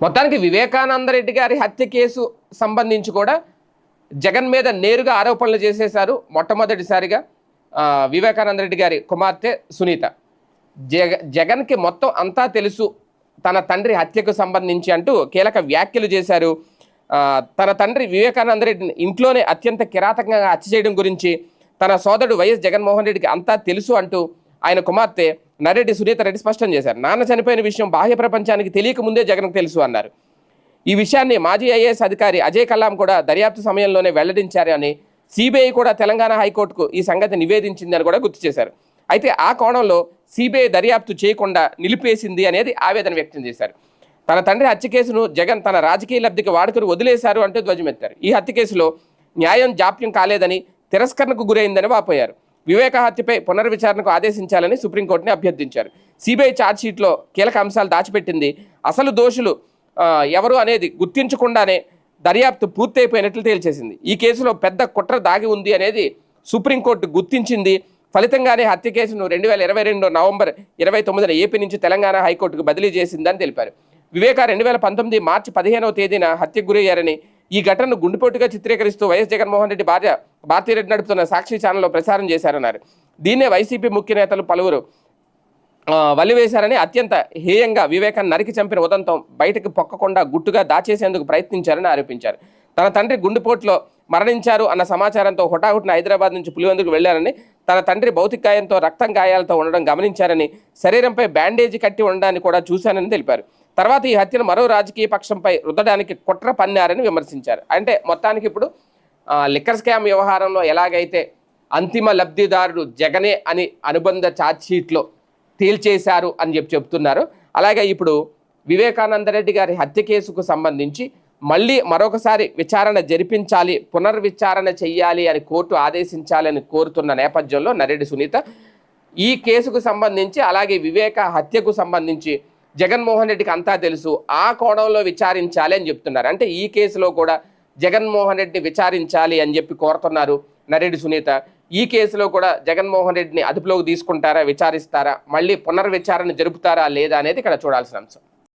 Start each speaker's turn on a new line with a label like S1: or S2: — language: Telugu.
S1: మొత్తానికి వివేకానంద రెడ్డి గారి హత్య కేసు సంబంధించి కూడా జగన్ మీద నేరుగా ఆరోపణలు చేసేశారు మొట్టమొదటిసారిగా వివేకానందరెడ్డి వివేకానంద రెడ్డి గారి కుమార్తె సునీత. జగ జగన్కి మొత్తం అంతా తెలుసు తన తండ్రి హత్యకు సంబంధించి అంటూ కీలక వ్యాఖ్యలు చేశారు. తన తండ్రి వివేకానంద రెడ్డిని ఇంట్లోనే అత్యంత కిరాతకంగా హత్య చేయడం గురించి తన సోదరుడు వైఎస్ జగన్మోహన్ రెడ్డికి అంతా తెలుసు అంటూ ఆయన కుమార్తె నరెడ్డి సునీత రెడ్డి స్పష్టం చేశారు. నాన్న చనిపోయిన విషయం బాహ్య ప్రపంచానికి తెలియక ముందే జగన్కు తెలుసు అన్నారు. ఈ విషయాన్ని మాజీ ఐఏఎస్ అధికారి అజయ్ కల్లాం కూడా దర్యాప్తు సమయంలోనే వెల్లడించారు అని సిబిఐ కూడా తెలంగాణ హైకోర్టుకు ఈ సంగతి నివేదించిందని కూడా గుర్తు చేశారు. అయితే ఆ కోణంలో సిబిఐ దర్యాప్తు చేయకుండా నిలిపేసింది అనేది ఆవేదన వ్యక్తం చేశారు. తన తండ్రి హత్య కేసును జగన్ తన రాజకీయ లబ్ధికి వాడుకుని వదిలేశారు అంటూ ధ్వజమెత్తారు. ఈ హత్య కేసులో న్యాయం జాప్యం కాలేదని తిరస్కరణకు గురైందని వాపోయారు. వివేక హత్యపై పునర్విచారణకు ఆదేశించాలని సుప్రీంకోర్టుని అభ్యర్థించారు. సిబిఐ ఛార్జ్షీట్లో కీలక అంశాలు దాచిపెట్టింది. అసలు దోషులు ఎవరు అనేది గుర్తించకుండానే దర్యాప్తు పూర్తయిపోయినట్లు తేల్చేసింది. ఈ కేసులో పెద్ద కుట్ర దాగి ఉంది అనేది సుప్రీంకోర్టు గుర్తించింది. ఫలితంగానే హత్య కేసును రెండు వేల ఇరవై రెండు నవంబర్ ఇరవై తొమ్మిదిన ఏపీ నుంచి తెలంగాణ హైకోర్టుకు బదిలీ చేసిందని తెలిపారు. వివేక రెండు వేల పంతొమ్మిది మార్చి పదిహేనవ తేదీన హత్యకు గురయ్యారని ఈ ఘటనను గుండెపోటుగా చిత్రీకరిస్తూ వైఎస్ జగన్మోహన్ రెడ్డి భార్య భారతీరెడ్డి నడుపుతున్న సాక్షి ఛానల్లో ప్రసారం చేశారన్నారు. దీన్నే వైసీపీ ముఖ్య నేతలు పలువురు వలివేశారని అత్యంత హేయంగా వివేకాన్ని నరికి చంపిన ఉదంతం బయటకు పొక్కకుండా గుట్టుగా దాచేసేందుకు ప్రయత్నించారని ఆరోపించారు. తన తండ్రి గుండెపోటులో మరణించారు అన్న సమాచారంతో హుటాహుటిన హైదరాబాద్ నుంచి పులివెందుకు వెళ్ళారని తన తండ్రి భౌతిక గాయంతో రక్తం గాయాలతో ఉండడం గమనించారని శరీరంపై బ్యాండేజీ కట్టి ఉండడాన్ని కూడా చూశానని తెలిపారు. తర్వాత ఈ హత్యను మరో రాజకీయ పక్షంపై రుద్దడానికి కుట్ర పన్నారని విమర్శించారు. అంటే మొత్తానికి ఇప్పుడు లిక్కర్ స్కామ్ వ్యవహారంలో ఎలాగైతే అంతిమ లబ్ధిదారుడు జగనే అని అనుబంధ ఛార్జ్షీట్లో తేల్చేశారు అని చెప్పి చెప్తున్నారు. అలాగే ఇప్పుడు వివేకానంద రెడ్డి గారి హత్య కేసుకు సంబంధించి మళ్ళీ మరొకసారి విచారణ జరిపించాలి పునర్విచారణ చెయ్యాలి అని కోర్టు ఆదేశించాలని కోరుతున్న నేపథ్యంలో నరెడ్డి సునీత ఈ కేసుకు సంబంధించి అలాగే వివేక హత్యకు సంబంధించి జగన్మోహన్ రెడ్డికి అంతా తెలుసు ఆ కోణంలో విచారించాలి అని చెప్తున్నారు. అంటే ఈ కేసులో కూడా జగన్మోహన్ రెడ్డిని విచారించాలి అని చెప్పి కోరుతున్నారు నరేడి సునీత. ఈ కేసులో కూడా జగన్మోహన్ రెడ్డిని అదుపులోకి తీసుకుంటారా విచారిస్తారా మళ్ళీ పునర్విచారణ జరుపుతారా లేదా అనేది ఇక్కడ చూడాల్సిన అంశం.